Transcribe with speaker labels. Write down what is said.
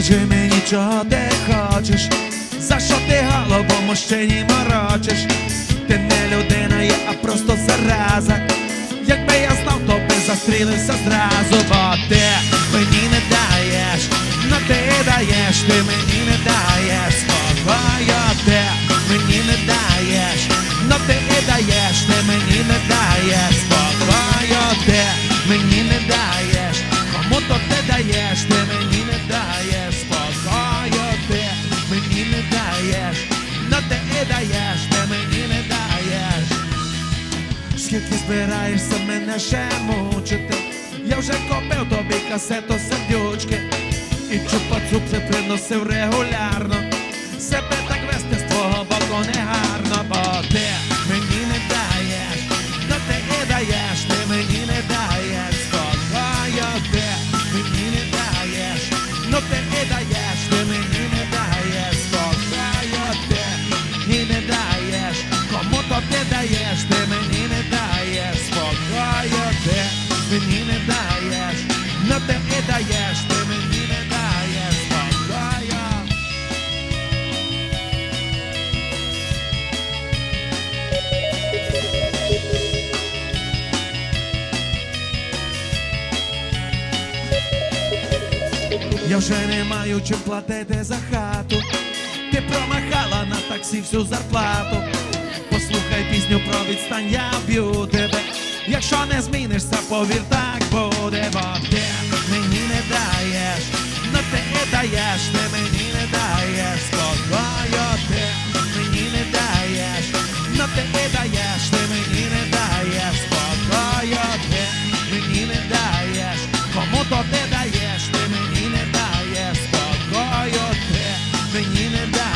Speaker 1: Скажи мені, чого ти хочеш, за що ти голову мужчині морочиш? Ти не людина, є, а просто зараза. Якби я знав, то би застрілився зразу, бо ти мені не даєш, но ти даєш, ти мені не даєш. Спокою, ти мені не даєш, но ти і даєш, ти мені не даєш. Спокою, збираєшся мене ще мучити? Я вже купив тобі касету сердючки І чупа-цуп це приносив регулярно Я вже не маю чим платити за хату. Ти промахала на таксі всю зарплату. Послухай пісню про відстань, я б'ю тебе. Якщо не змінишся, повір, так буде, бо ти nothing in a.